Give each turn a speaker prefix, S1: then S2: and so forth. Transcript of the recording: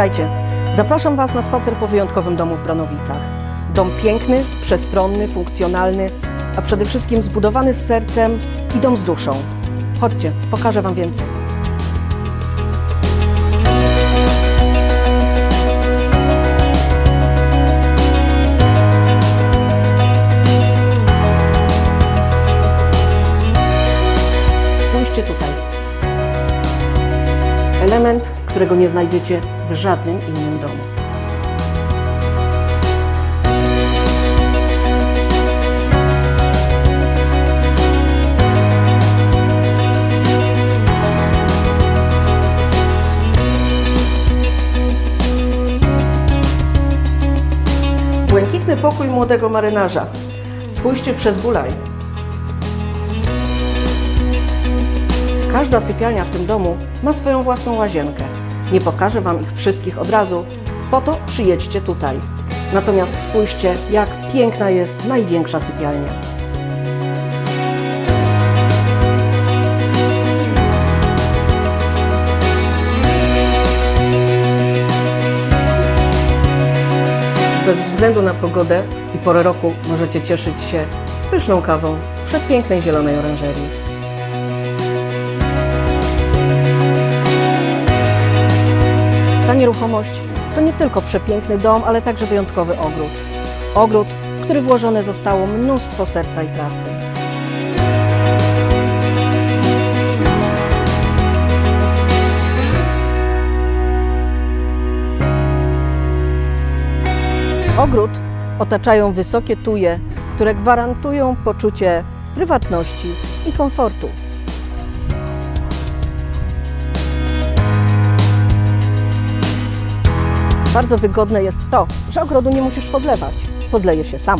S1: Witajcie. Zapraszam Was na spacer po wyjątkowym domu w Branowicach. Dom piękny, przestronny, funkcjonalny, a przede wszystkim zbudowany z sercem i dom z duszą. Chodźcie, pokażę Wam więcej. Spójrzcie tutaj. Element, którego nie znajdziecie w żadnym innym domu. Błękitny pokój młodego marynarza. Spójrzcie przez bulaj. Każda sypialnia w tym domu ma swoją własną łazienkę. Nie pokażę Wam ich wszystkich od razu, po to przyjedźcie tutaj. Natomiast spójrzcie, jak piękna jest największa sypialnia. Bez względu na pogodę i porę roku możecie cieszyć się pyszną kawą przepięknej zielonej oranżerii. Nieruchomość to nie tylko przepiękny dom, ale także wyjątkowy ogród. Ogród, w który włożone zostało mnóstwo serca i pracy. Ogród otaczają wysokie tuje, które gwarantują poczucie prywatności i komfortu. Bardzo wygodne jest to, że ogrodu nie musisz podlewać. Podleje się sam.